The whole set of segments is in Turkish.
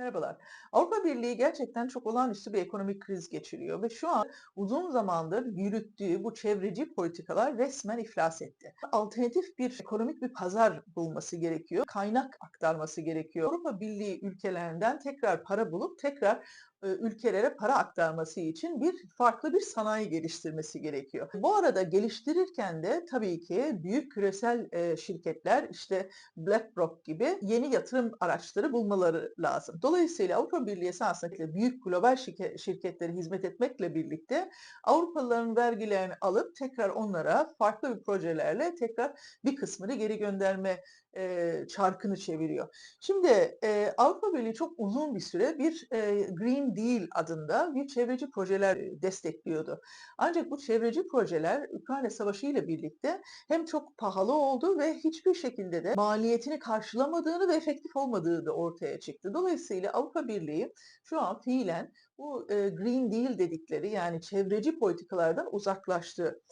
Merhabalar. Avrupa Birliği gerçekten çok olağanüstü bir ekonomik kriz geçiriyor ve şu an uzun zamandır yürüttüğü bu çevreci politikalar resmen iflas etti. Alternatif bir ekonomik bir pazar bulması gerekiyor. Kaynak aktarması gerekiyor. Avrupa Birliği ülkelerinden tekrar para bulup tekrar ülkelere para aktarması için bir farklı bir sanayi geliştirmesi gerekiyor. Bu arada geliştirirken de tabii ki büyük küresel e, şirketler işte BlackRock gibi yeni yatırım araçları bulmaları lazım. Dolayısıyla Avrupa Birliği esasında büyük global şirketlere hizmet etmekle birlikte Avrupalıların vergilerini alıp tekrar onlara farklı bir projelerle tekrar bir kısmını geri gönderme e, çarkını çeviriyor. Şimdi e, Avrupa Birliği çok uzun bir süre bir e, Deal adında bir çevreci projeler destekliyordu. Ancak bu çevreci projeler Ukrayna Savaşı ile birlikte hem çok pahalı oldu ve hiçbir şekilde de maliyetini karşılamadığını ve efektif olmadığı da ortaya çıktı. Dolayısıyla Avrupa Birliği şu an fiilen bu Green Deal dedikleri yani çevreci politikalardan uzaklaştı.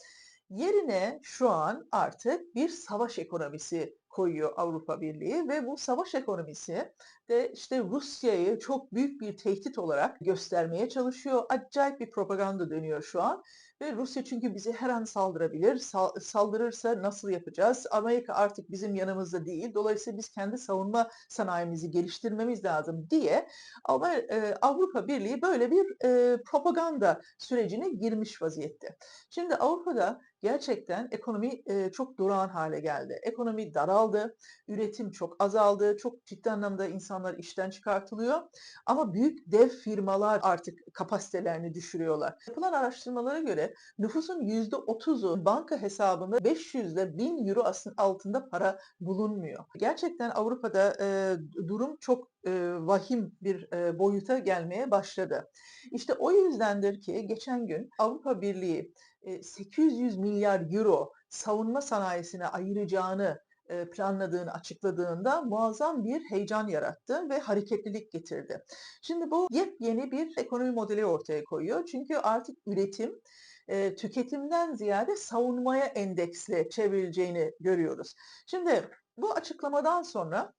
Yerine şu an artık bir savaş ekonomisi koyuyor Avrupa Birliği ve bu savaş ekonomisi de işte Rusya'yı çok büyük bir tehdit olarak göstermeye çalışıyor. Acayip bir propaganda dönüyor şu an ve Rusya çünkü bizi her an saldırabilir. saldırırsa nasıl yapacağız? Amerika artık bizim yanımızda değil. Dolayısıyla biz kendi savunma sanayimizi geliştirmemiz lazım diye ama e, Avrupa Birliği böyle bir e, propaganda sürecine girmiş vaziyette. Şimdi Avrupa'da gerçekten ekonomi e, çok durağan hale geldi. Ekonomi daraldı, üretim çok azaldı, çok ciddi anlamda insanlar işten çıkartılıyor. Ama büyük dev firmalar artık kapasitelerini düşürüyorlar. Yapılan araştırmalara göre nüfusun %30'u banka hesabında 500 ile 1000 euro altında para bulunmuyor. Gerçekten Avrupa'da e, durum çok e, vahim bir e, boyuta gelmeye başladı. İşte o yüzdendir ki geçen gün Avrupa Birliği 800 milyar euro savunma sanayisine ayıracağını planladığını açıkladığında muazzam bir heyecan yarattı ve hareketlilik getirdi. Şimdi bu yepyeni bir ekonomi modeli ortaya koyuyor. Çünkü artık üretim tüketimden ziyade savunmaya endeksli çevrileceğini görüyoruz. Şimdi bu açıklamadan sonra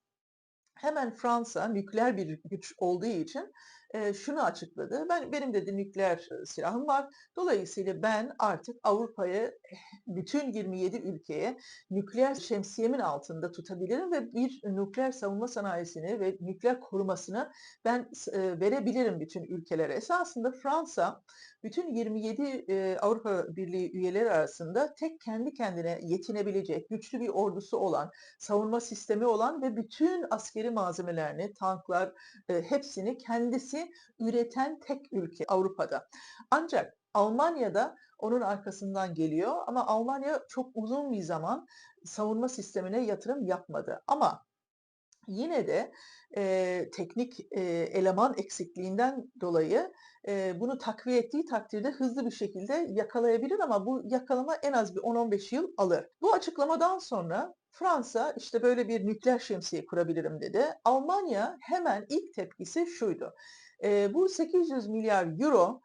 hemen Fransa nükleer bir güç olduğu için e, şunu açıkladı. Ben benim dedi nükleer silahım var. Dolayısıyla ben artık Avrupa'yı bütün 27 ülkeye nükleer şemsiyemin altında tutabilirim ve bir nükleer savunma sanayisini ve nükleer korumasını ben e, verebilirim bütün ülkelere. Esasında Fransa bütün 27 e, Avrupa Birliği üyeleri arasında tek kendi kendine yetinebilecek güçlü bir ordusu olan, savunma sistemi olan ve bütün askeri malzemelerini, tanklar e, hepsini kendisi üreten tek ülke Avrupa'da. Ancak Almanya'da onun arkasından geliyor ama Almanya çok uzun bir zaman savunma sistemine yatırım yapmadı. Ama yine de e, teknik e, eleman eksikliğinden dolayı e, bunu takviye ettiği takdirde hızlı bir şekilde yakalayabilir ama bu yakalama en az bir 10-15 yıl alır. Bu açıklamadan sonra Fransa işte böyle bir nükleer şemsiye kurabilirim dedi. Almanya hemen ilk tepkisi şuydu. E, bu 800 milyar euro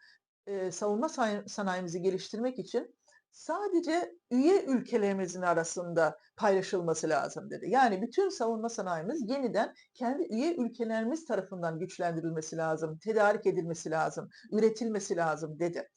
e, savunma sanayimizi geliştirmek için sadece üye ülkelerimizin arasında paylaşılması lazım dedi. Yani bütün savunma sanayimiz yeniden kendi üye ülkelerimiz tarafından güçlendirilmesi lazım, tedarik edilmesi lazım, üretilmesi lazım dedi.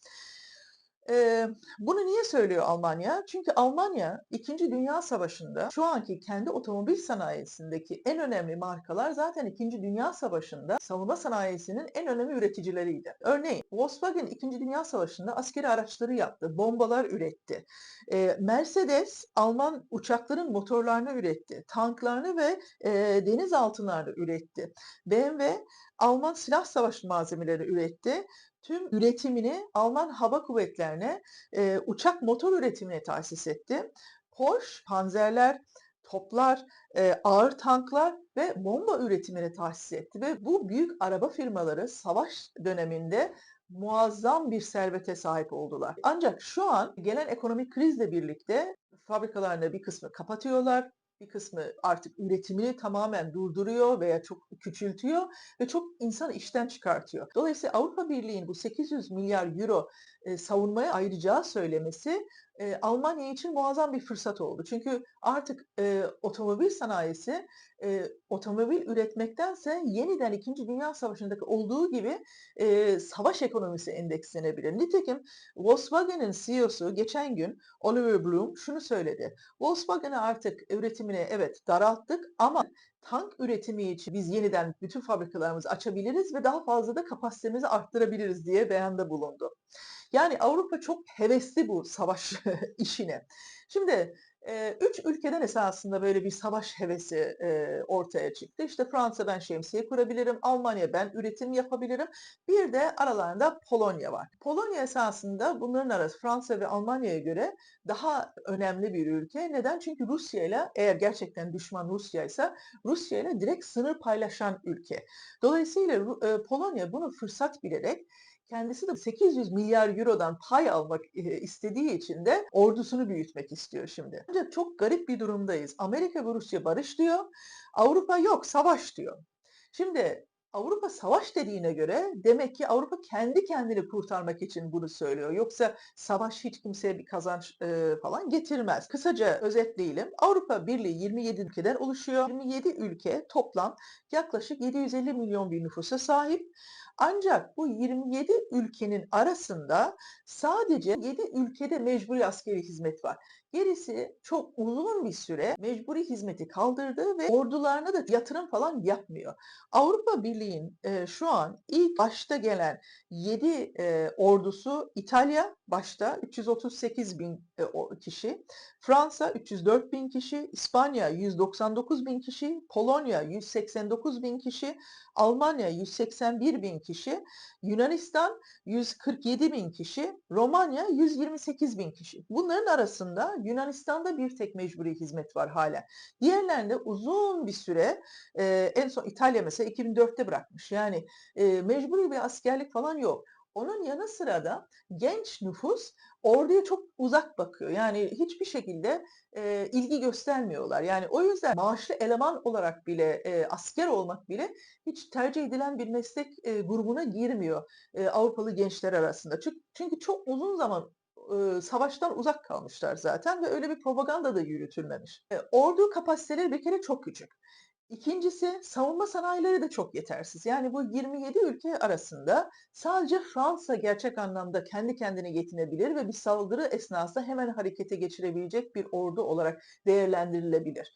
Ee, bunu niye söylüyor Almanya? Çünkü Almanya 2. Dünya Savaşı'nda şu anki kendi otomobil sanayisindeki en önemli markalar zaten 2. Dünya Savaşı'nda savunma sanayisinin en önemli üreticileriydi. Örneğin Volkswagen 2. Dünya Savaşı'nda askeri araçları yaptı, bombalar üretti. Ee, Mercedes Alman uçakların motorlarını üretti, tanklarını ve e, denizaltılarını üretti. BMW Alman silah savaş malzemeleri üretti tüm üretimini Alman hava kuvvetlerine e, uçak motor üretimine tahsis etti. Porsche panzerler, toplar, e, ağır tanklar ve bomba üretimine tahsis etti ve bu büyük araba firmaları savaş döneminde muazzam bir servete sahip oldular. Ancak şu an gelen ekonomik krizle birlikte fabrikalarını bir kısmı kapatıyorlar, bir kısmı artık üretimini tamamen durduruyor veya çok küçültüyor ve çok insan işten çıkartıyor. Dolayısıyla Avrupa Birliği'nin bu 800 milyar euro e, savunmaya ayıracağı söylemesi eee, Almanya için muazzam bir fırsat oldu. Çünkü artık, eee, otomobil sanayisi, eee, otomobil üretmektense yeniden 2. Dünya Savaşı'ndaki olduğu gibi, eee, savaş ekonomisi endekslenebilir. Nitekim Volkswagen'in CEO'su geçen gün Oliver Blume şunu söyledi: "Volkswagen'e artık üretimini evet daralttık ama tank üretimi için biz yeniden bütün fabrikalarımızı açabiliriz ve daha fazla da kapasitemizi arttırabiliriz." diye beyanda bulundu. Yani Avrupa çok hevesli bu savaş işine. Şimdi, eee, 3 ülkeden esasında böyle bir savaş hevesi, eee, ortaya çıktı. İşte Fransa, "Ben şemsiye kurabilirim." Almanya, "Ben üretim yapabilirim." Bir de aralarında Polonya var. Polonya esasında bunların arası Fransa ve Almanya'ya göre daha önemli bir ülke. Neden? Çünkü Rusya'yla eğer gerçekten düşman Rusya'ysa Rusya'yla direkt sınır paylaşan ülke. Dolayısıyla eee, Polonya bunu fırsat bilerek kendisi de €800.000.000'dan pay almak, eee, istediği için de ordusunu büyütmek istiyor şimdi. Ancak çok garip bir durumdayız. Amerika ve Rusya barış diyor. Avrupa yok, savaş diyor. Şimdi Avrupa savaş dediğine göre demek ki Avrupa kendi kendini kurtarmak için bunu söylüyor. Yoksa savaş hiç kimseye bir kazanç, eee, falan getirmez. Kısaca özetleyelim. Avrupa Birliği 27 ülkeden oluşuyor. 27 ülke toplam yaklaşık 750.000.000 bir nüfusa sahip. Ancak bu 27 ülkenin arasında sadece 7 ülkede mecburi askeri hizmet var. Gerisi çok uzun bir süre mecburi hizmeti kaldırdı ve ordularına da yatırım falan yapmıyor. Avrupa Birliği'nin, eee, şu an ilk başta gelen 7, eee, ordusu İtalya başta 338.000, eee, o kişi, Fransa 304.000 kişi, İspanya 199.000 kişi, Polonya 189.000 kişi, Almanya 181.000 kişi, Yunanistan 147.000 kişi, Romanya 128.000 kişi. Bunların arasında Yunanistan'da bir tek mecburi hizmet var hâlen. Diğerlerinde uzun bir süre, eee, en son İtalya mesela 2004'te bırakmış. Yani, eee, mecburi bir askerlik falan yok. Onun yanı sıra da genç nüfus orduya çok uzak bakıyor. Yani hiçbir şekilde, eee, ilgi göstermiyorlar. Yani o yüzden maaşlı eleman olarak bile, eee, asker olmak bile hiç tercih edilen bir meslek, eee, grubuna girmiyor, eee, Avrupalı gençler arasında. Çün çünkü çok uzun zaman, ııı, savaştan uzak kalmışlar zaten ve öyle bir propaganda da yürütülmemiş. Eee, ordu kapasiteleri bir kere çok küçük. 2'ncisi savunma sanayileri de çok yetersiz. Yani bu 27 ülke arasında sadece Fransa gerçek anlamda kendi kendine yetinebilir ve bir saldırı esnasında hemen harekete geçirebilecek bir ordu olarak değerlendirilebilir.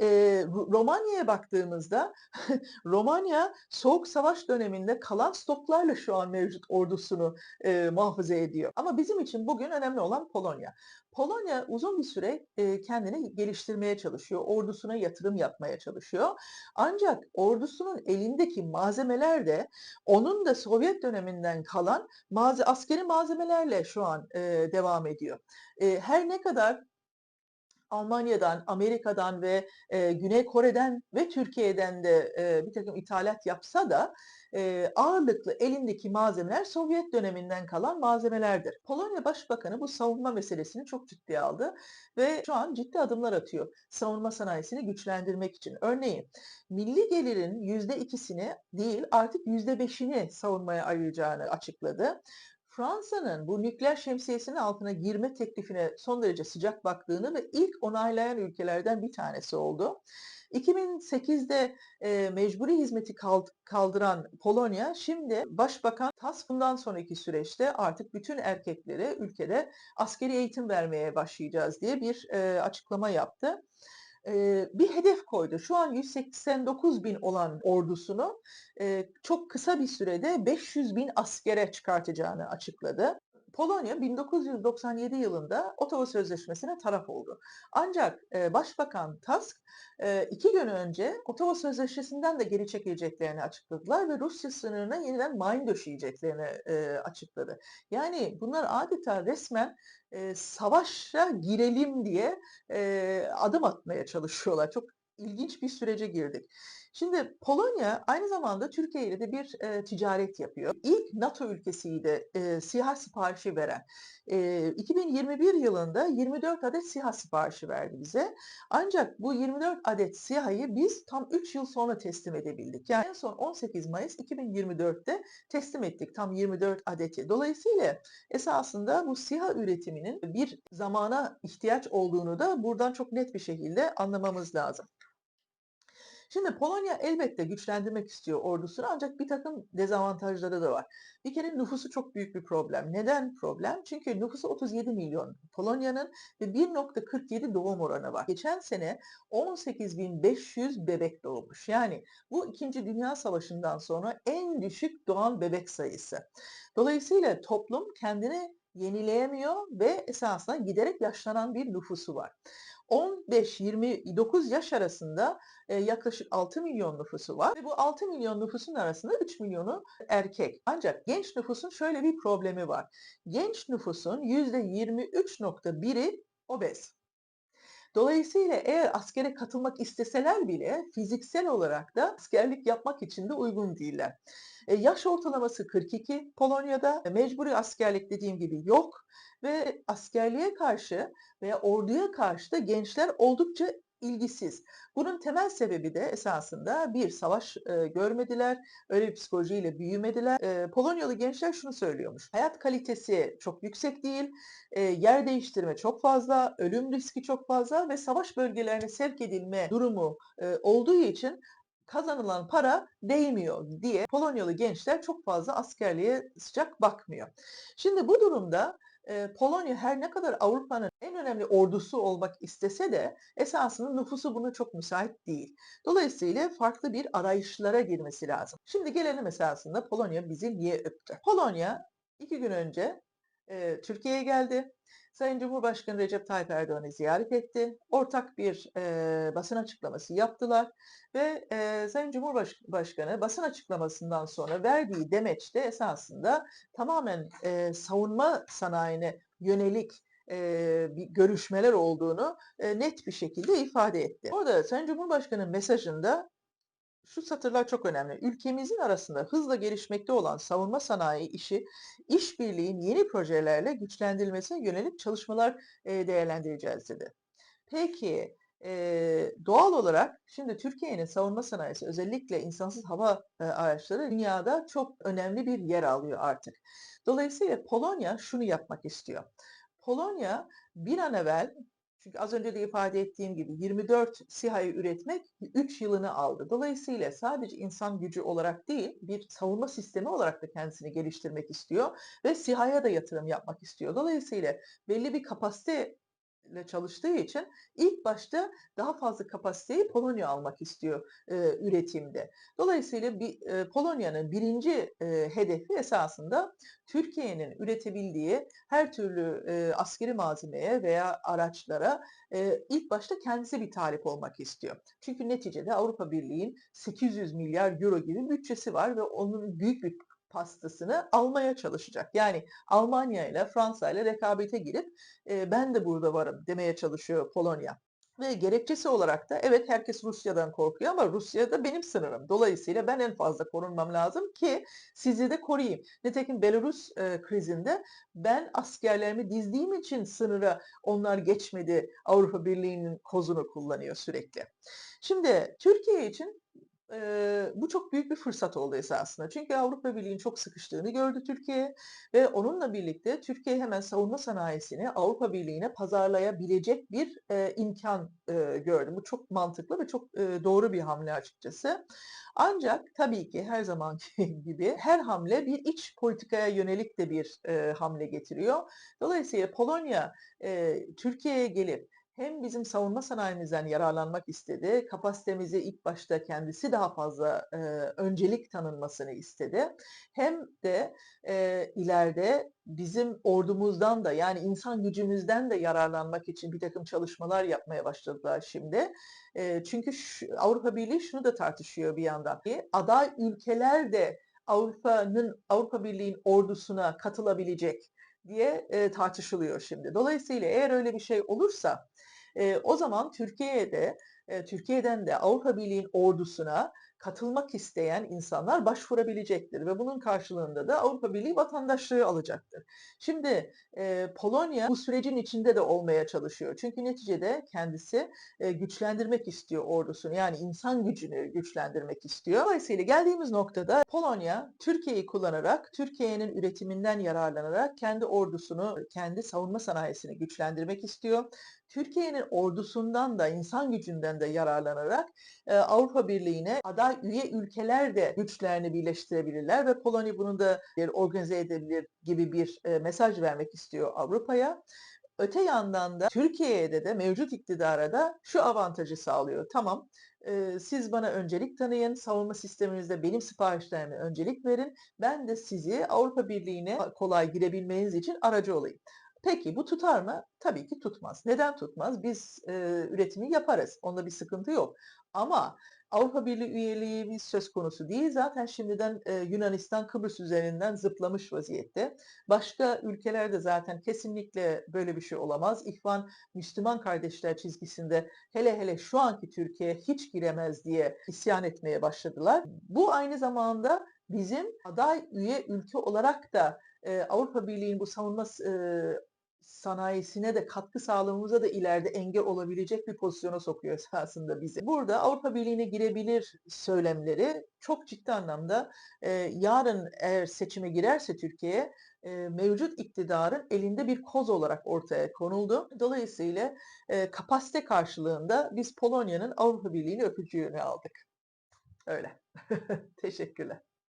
Ro Romanya'ya baktığımızda Romanya Soğuk Savaş döneminde kalan stoklarla şu an mevcut ordusunu, eee, muhafaza ediyor. Ama bizim için bugün önemli olan Polonya. Polonya uzun bir süre, eee, kendini geliştirmeye çalışıyor. Ordusuna yatırım yapmaya çalışıyor. Ancak ordusunun elindeki malzemeler de onun da Sovyet döneminden kalan malze askeri malzemelerle şu an, eee, devam ediyor. Eee, her ne kadar Almanya'dan, Amerika'dan ve, eee, Güney Kore'den ve Türkiye'den de, eee, birtakım ithalat yapsa da, eee, ağırlıklı elindeki malzemeler Sovyet döneminden kalan malzemelerdir. Polonya Başbakanı bu savunma meselesini çok ciddiye aldı ve şu an ciddi adımlar atıyor savunma sanayisini güçlendirmek için. Örneğin milli gelirin %2'sini değil artık %5'ini savunmaya ayıracağını açıkladı. Fransa'nın bu nükleer şemsiyesinin altına girme teklifine son derece sıcak baktığını ve ilk onaylayan ülkelerden bir tanesi oldu. 2008'de, eee, mecburi hizmeti kald kaldıran Polonya şimdi Başbakan Tusk bundan sonraki süreçte artık bütün erkeklere ülkede askeri eğitim vermeye başlayacağız diye bir, eee, açıklama yaptı. Bir hedef koydu. Şu an 189.000 olan ordusunu, çok kısa bir sürede 500.000 askere çıkartacağını açıkladı. Polonya 1997 yılında Ottawa Sözleşmesi'ne taraf oldu. Ancak, eee, Başbakan Tusk, eee, 2 gün önce Ottawa Sözleşmesi'nden de geri çekileceklerini açıkladılar ve Rusya sınırına yeniden mayın döşeyeceklerini, eee, açıkladı. Yani bunlar adeta resmen, eee, savaşa girelim diye, eee, adım atmaya çalışıyorlar. Çok ilginç bir sürece girdik. Şimdi Polonya aynı zamanda Türkiye ile de bir e, ticaret yapıyor. İlk NATO ülkesiydi e, SİHA siparişi veren. E, 2021 yılında 24 adet SİHA siparişi verdi bize. Ancak bu 24 adet SİHA'yı biz tam 3 yıl sonra teslim edebildik. Yani en son 18 Mayıs 2024'te teslim ettik tam 24 adeti. Dolayısıyla esasında bu SİHA üretiminin bir zamana ihtiyaç olduğunu da buradan çok net bir şekilde anlamamız lazım. Şimdi Polonya elbette güçlendirmek istiyor ordusunu ancak bir takım dezavantajları da var. Bir kere nüfusu çok büyük bir problem. Neden problem? Çünkü nüfusu 37 milyon Polonya'nın ve 1.47 doğum oranı var. Geçen sene 18.500 bebek doğmuş. Yani bu 2. Dünya Savaşı'ndan sonra en düşük doğan bebek sayısı. Dolayısıyla toplum kendini yenileyemiyor ve esasında giderek yaşlanan bir nüfusu var. 15-29 yaş arasında e, yaklaşık 6 milyon nüfusu var ve bu 6 milyon nüfusun arasında 3 milyonu erkek. Ancak genç nüfusun şöyle bir problemi var. Genç nüfusun %23.1'i obez. Dolayısıyla eğer askere katılmak isteseler bile fiziksel olarak da askerlik yapmak için de uygun değiller. E, yaş ortalaması 42 Polonya'da. Mecburi askerlik dediğim gibi yok ve askerliğe karşı veya orduya karşı da gençler oldukça ilgisiz. Bunun temel sebebi de esasında bir savaş e, görmediler, öyle bir psikolojiyle büyümediler. E, Polonyalı gençler şunu söylüyormuş. Hayat kalitesi çok yüksek değil, e, yer değiştirme çok fazla, ölüm riski çok fazla ve savaş bölgelerine sevk edilme durumu e, olduğu için kazanılan para değmiyor diye Polonyalı gençler çok fazla askerliğe sıcak bakmıyor. Şimdi bu durumda Polonya her ne kadar Avrupa'nın en önemli ordusu olmak istese de esasında nüfusu buna çok müsait değil. Dolayısıyla farklı bir arayışlara girmesi lazım. Şimdi gelelim esasında Polonya bizi niye öptü? Polonya iki gün önce e, Türkiye'ye geldi. Sayın Cumhurbaşkanı Recep Tayyip Erdoğan'ı ziyaret etti. Ortak bir e, basın açıklaması yaptılar ve e, Sayın Cumhurbaşkanı basın açıklamasından sonra verdiği demeçte esasında tamamen e, savunma sanayine yönelik e, bir görüşmeler olduğunu e, net bir şekilde ifade etti. Orada Sayın Cumhurbaşkanı mesajında şu satırlar çok önemli. Ülkemizin arasında hızla gelişmekte olan savunma sanayi işi, işbirliğin yeni projelerle güçlendirilmesine yönelik çalışmalar değerlendireceğiz dedi. Peki doğal olarak şimdi Türkiye'nin savunma sanayisi özellikle insansız hava araçları dünyada çok önemli bir yer alıyor artık. Dolayısıyla Polonya şunu yapmak istiyor. Polonya bir an evvel çünkü az önce de ifade ettiğim gibi 24 SİHA'yı üretmek 3 yılını aldı. Dolayısıyla sadece insan gücü olarak değil bir savunma sistemi olarak da kendisini geliştirmek istiyor ve SİHA'ya da yatırım yapmak istiyor. Dolayısıyla belli bir kapasite ile çalıştığı için ilk başta daha fazla kapasiteyi Polonya almak istiyor e, üretimde. Dolayısıyla bir, e, Polonya'nın birinci e, hedefi esasında Türkiye'nin üretebildiği her türlü e, askeri malzemeye veya araçlara e, ilk başta kendisi bir talip olmak istiyor. Çünkü neticede Avrupa Birliği'nin 800 milyar euro gibi bütçesi var ve onun büyük bir pastasını almaya çalışacak. Yani Almanya ile Fransa ile rekabete girip e, ben de burada varım demeye çalışıyor Polonya. Ve gerekçesi olarak da evet herkes Rusya'dan korkuyor ama Rusya da benim sınırım. Dolayısıyla ben en fazla korunmam lazım ki sizi de koruyayım. Nitekim Belarus e, krizinde ben askerlerimi dizdiğim için sınıra onlar geçmedi Avrupa Birliği'nin kozunu kullanıyor sürekli. Şimdi Türkiye için e, bu çok büyük bir fırsat oldu esasında. Çünkü Avrupa Birliği'nin çok sıkıştığını gördü Türkiye ve onunla birlikte Türkiye hemen savunma sanayisini Avrupa Birliği'ne pazarlayabilecek bir e, imkan e, gördü. Bu çok mantıklı ve çok e, doğru bir hamle açıkçası. Ancak tabii ki her zamanki gibi her hamle bir iç politikaya yönelik de bir e, hamle getiriyor. Dolayısıyla Polonya e, Türkiye'ye gelip hem bizim savunma sanayimizden yararlanmak istedi, kapasitemizi ilk başta kendisi daha fazla e, öncelik tanınmasını istedi. Hem de e, ileride bizim ordumuzdan da yani insan gücümüzden de yararlanmak için bir takım çalışmalar yapmaya başladılar şimdi. E, çünkü şu, Avrupa Birliği şunu da tartışıyor bir yandan. Aday ülkeler de Avrupa'nın Avrupa Birliği'nin ordusuna katılabilecek diye e, tartışılıyor şimdi. Dolayısıyla eğer öyle bir şey olursa e, o zaman Türkiye'de eee, Türkiye'den de Avrupa Birliği'nin ordusuna katılmak isteyen insanlar başvurabilecektir ve bunun karşılığında da Avrupa Birliği vatandaşlığı alacaktır. Şimdi, eee, Polonya bu sürecin içinde de olmaya çalışıyor. Çünkü neticede kendisi, eee, güçlendirmek istiyor ordusunu. Yani insan gücünü güçlendirmek istiyor. Dolayısıyla geldiğimiz noktada Polonya, Türkiye'yi kullanarak, Türkiye'nin üretiminden yararlanarak kendi ordusunu, kendi savunma sanayisini güçlendirmek istiyor. Türkiye'nin ordusundan da, insan gücünden de yararlanarak, eee, Avrupa Birliği'ne aday üye ülkeler de güçlerini birleştirebilirler ve Polonya bunu da organize edebilir gibi bir, eee, mesaj vermek istiyor Avrupa'ya. Öte yandan da Türkiye'de de mevcut iktidara da şu avantajı sağlıyor. Tamam, eee, siz bana öncelik tanıyın, savunma sisteminizde benim siparişlerime öncelik verin. Ben de sizi Avrupa Birliği'ne kolay girebilmeniz için aracı olayım. Peki bu tutar mı? Tabii ki tutmaz. Neden tutmaz? Biz, eee, üretimi yaparız. Onda bir sıkıntı yok. Ama Avrupa Birliği üyeliğimiz söz konusu değil. Zaten şimdiden, eee, Yunanistan Kıbrıs üzerinden zıplamış vaziyette. Başka ülkeler de zaten kesinlikle böyle bir şey olamaz. İhvan Müslüman kardeşler çizgisinde hele hele şu anki Türkiye hiç giremez diye isyan etmeye başladılar. Bu aynı zamanda bizim aday üye ülke olarak da, eee, Avrupa Birliği'nin bu savunma eee, sanayisine de katkı sağlamamıza da ileride engel olabilecek bir pozisyona sokuyor esasında bizi. Burada Avrupa Birliği'ne girebilir söylemleri çok ciddi anlamda, eee, yarın eğer seçime girerse Türkiye, eee, mevcut iktidarın elinde bir koz olarak ortaya konuldu. Dolayısıyla, eee, kapasite karşılığında biz Polonya'nın Avrupa Birliği'ni öpücüğünü aldık. Öyle. Teşekkürler.